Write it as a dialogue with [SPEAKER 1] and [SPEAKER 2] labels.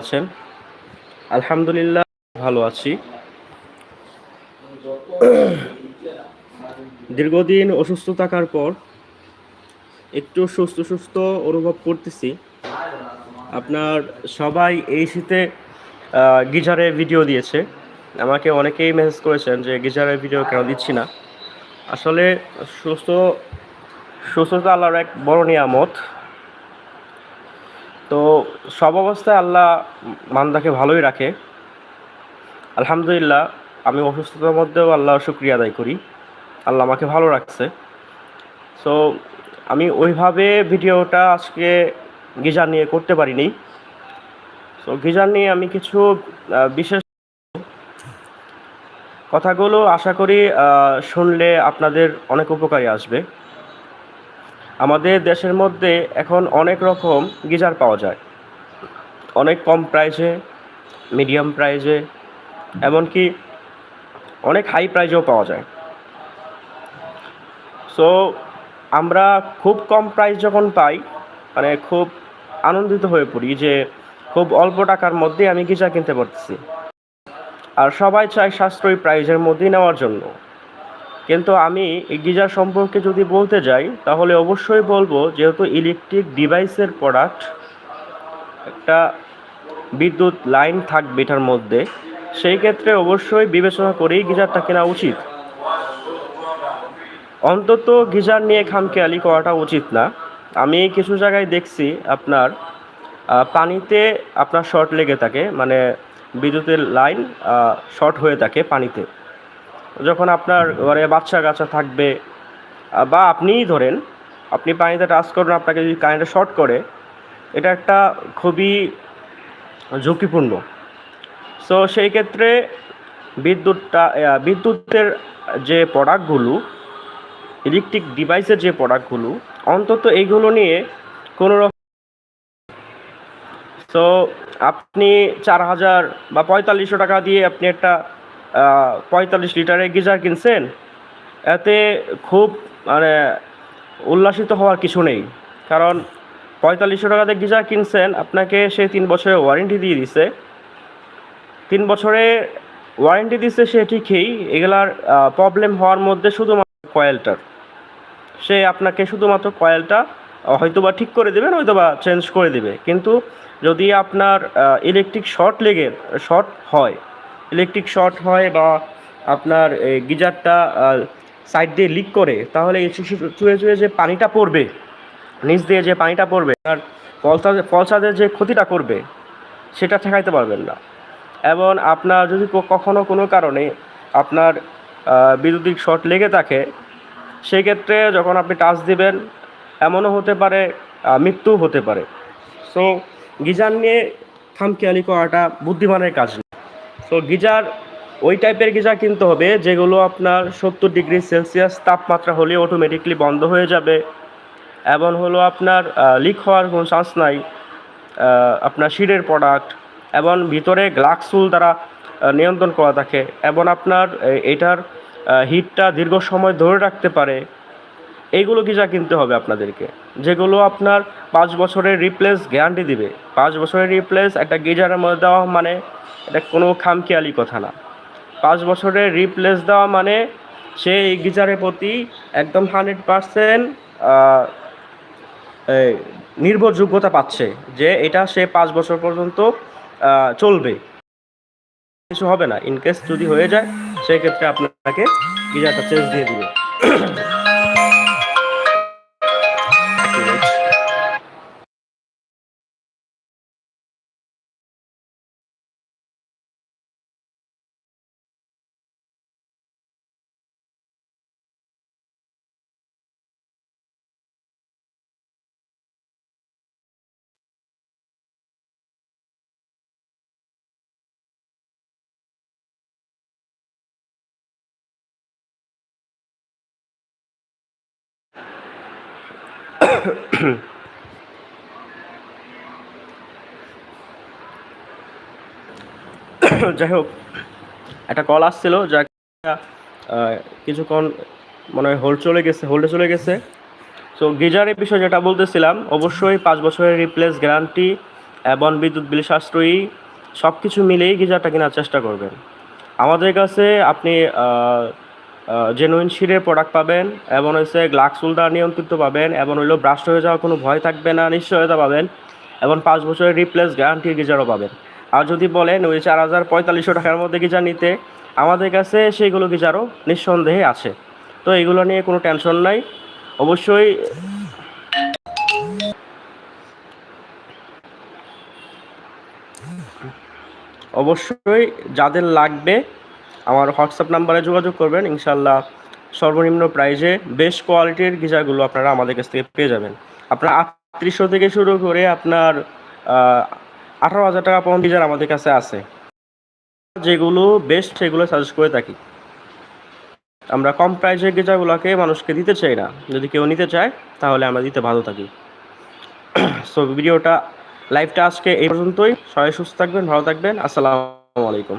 [SPEAKER 1] আছেন? আলহামদুলিল্লাহ ভালো আছি। দীর্ঘদিন অসুস্থ থাকার পর একটু সুস্থ সুস্থ অনুভব করতেছি। আপনার সবাই এই শীতে আহ, গিজারের ভিডিও দিয়েছে। আমাকে অনেকেই মেসেজ করেছেন যে গিজারের ভিডিও কেন দিচ্ছি না। আসলে সুস্থ সুস্থতা আল্লাহর এক বড় নিয়ামত তো সব অবস্থায় আল্লাহ মান্দাকে ভালোই রাখে। আলহামদুলিল্লাহ, আমি অসুস্থতার মধ্যেও আল্লাহ শুক্রিয়া আদায় করি। আল্লাহ আমাকে ভালো রাখছে। সো আমি ওইভাবে ভিডিওটা আজকে গিজার নিয়ে করতে পারিনি। সো গিজার নিয়ে আমি কিছু বিশেষ কথাগুলো আশা করি শুনলে আপনাদের অনেক উপকারী আসবে। আমাদের দেশের মধ্যে এখন অনেক রকম গিজার পাওয়া যায়। অনেক কম প্রাইসে মিডিয়াম প্রাইসে এমনকি অনেক হাই প্রাইজেও পাওয়া যায়। সো আমরা খুব কম প্রাইস যখন পাই মানে খুব আনন্দিত হয়ে পড়ি যে খুব অল্প টাকার মধ্যে আমি গিজার কিনতে পারতেছি। আর সবাই চায় সাশ্রয়ী প্রাইজের মধ্যেই নেওয়ার জন্য। কিন্তু আমি গিজার সম্পর্কে যদি বলতে যাই, তাহলে অবশ্যই বলব যেহেতু ইলেকট্রিক ডিভাইসের প্রোডাক্ট একটা বিদ্যুৎ লাইন থাকবে এটার মধ্যে, সেই ক্ষেত্রে অবশ্যই বিবেচনা করেই গিজারটা কেনা উচিত। অন্তত গিজার নিয়ে খামখেয়ালি করাটা উচিত না। আমি কিছু জায়গায় দেখছি আপনার পানিতে আপনার শর্ট লেগে থাকে মানে বিদ্যুতের লাইন শর্ট হয়ে থাকে পানিতে। যখন আপনার ঘরে বাচ্চা কাচ্চা থাকবে বা আপনিই ধরেন, আপনি পানিতে টাচ করুন, আপনাকে যদি কারেন্টে শর্ট করে, এটা একটা খুবই ঝুঁকিপূর্ণ। সো সেই ক্ষেত্রে বিদ্যুৎটা বিদ্যুতের যে প্রোডাক্টগুলো ইলেকট্রিক ডিভাইসের যে প্রোডাক্টগুলো, অন্তত এইগুলো নিয়ে কোনো সো আপনি চার হাজার বা পঁয়তাল্লিশশো টাকা দিয়ে আপনি একটা পঁয়তাল্লিশ লিটারের গিজার কিনছেন, এতে খুব মানে উল্লাসিত হওয়ার কিছু নেই। কারণ পঁয়তাল্লিশশো টাকাতে গিজার কিনছেন, আপনাকে সে তিন বছরের ওয়ারেন্টি দিয়ে দিছে। তিন বছরে ওয়ারেন্টি দিচ্ছে সে ঠিকই, এগুলার প্রবলেম হওয়ার মধ্যে শুধুমাত্র কয়েলটার। সে আপনাকে শুধুমাত্র কয়েলটা হয়তোবা ঠিক করে দেবে হয়তোবা চেঞ্জ করে দেবে। কিন্তু যদি আপনার ইলেকট্রিক শর্ট লেগে, শর্ট হয় ইলেকট্রিক শর্ট হয় বা আপনার গিজারটা সাইড দিয়ে লিক করে, তাহলে চুয়ে চুয়ে যে পানিটা পড়বে, নিচ দিয়ে যে পানিটা পড়বে আর ফলসাদের ফলসাদের যে ক্ষতিটা করবে, সেটা ঠেকাইতে পারবেন না। এবং আপনার যদি কখনও কোনো কারণে আপনার বিদ্যুতিক শর্ট লেগে থাকে সেক্ষেত্রে যখন আপনি টাচ দিবেন, এমনও হতে পারে মৃত্যু হতে পারে। সো গিজার নিয়ে খামখেয়ালি করাটা বুদ্ধিমানের কাজ সো গিজার, ওই টাইপের গিজার কিনতে হবে, যেগুলো আপনার সত্তর ডিগ্রি সেলসিয়াস তাপমাত্রা হলে অটোমেটিকলি বন্ধ হয়ে যাবে। এবং হলো আপনার লিক হওয়ার কোনো চান্স নাই আপনার শিরের প্রোডাক্ট এবং ভিতরে গ্লাক্সুল দ্বারা নিয়ন্ত্রণ করা থাকে। এবং আপনার এটার হিটটা দীর্ঘ সময় ধরে রাখতে পারে। এইগুলো গিজার কিনতে হবে আপনাদেরকে, যেগুলো আপনার পাঁচ বছরের রিপ্লেস গ্যারান্টি দিবে। পাঁচ বছরের রিপ্লেস একটা গিজারের মধ্যে দেওয়া মানে এটা কোনো খামখেয়ালি কথা না। পাঁচ বছরের রিপ্লেস দেওয়া মানে সে এই গিজারের প্রতি একদম হান্ড্রেড পারসেন্ট নির্ভরযোগ্যতা পাচ্ছে যে এটা সে পাঁচ বছর পর্যন্ত চলবে। কিছু হবে না। ইনকেস যদি হয়ে যায়, সেক্ষেত্রে আপনাকে গিজারটা চেঞ্জ দিয়ে দিবে। যাই হোক, একটা কল আসছিল যা কিছুক্ষণ মনে হয় হোল্ড চলে গেছে হোল্ডে চলে গেছে। সো গিজারের বিষয়ে যেটা বলতেছিলাম, অবশ্যই পাঁচ বছরের রিপ্লেস গ্যারান্টি এবং বিদ্যুৎ বিল সাশ্রয়ী সব কিছু মিলেই গিজারটা কেনার চেষ্টা করবেন। আমাদের কাছে আপনি জেনুইন শিরের প্রোডাক্ট পাবেন, এবং হচ্ছে গ্লাক্সুল দ্বারা নিয়ন্ত্রিত পাবেন, এবং হইল ব্রাস্ট হয়ে যাওয়ার কোনো ভয় থাকবে না, নিশ্চয়তা পাবেন, এবং পাঁচ বছরের রিপ্লেস গ্যারান্টি গিজারও পাবেন। আর যদি বলেন ওই চার হাজার পঁয়তাল্লিশশো টাকার মধ্যে গিজার নিতে, আমাদের কাছে সেইগুলো গিজারও নিঃসন্দেহে আছে। তো এগুলো নিয়ে কোনো টেনশন নাই। অবশ্যই অবশ্যই যাদের লাগবে আমার হোয়াটসঅ্যাপ নাম্বারে যোগাযোগ করবেন। ইনশাল্লাহ সর্বনিম্ন প্রাইজে বেস্ট কোয়ালিটির গিজারগুলো আপনারা আমাদের কাছ থেকে পেয়ে যাবেন। আপনার আটত্রিশশো থেকে শুরু করে আপনার আঠারো হাজার টাকা পর্যন্ত গিজার আমাদের কাছে আছে। যেগুলো বেস্ট সেগুলো সাজেস্ট করে থাকি। আমরা কম প্রাইসের গিজারগুলোকে মানুষকে দিতে চাই না। যদি কেউ নিতে চায়, তাহলে আমরা দিতে ভালো থাকি। সো ভিডিওটা লাইভটা আজকে এই পর্যন্তই। সবাই সুস্থ থাকবেন, ভালো থাকবেন। আসসালামু আলাইকুম।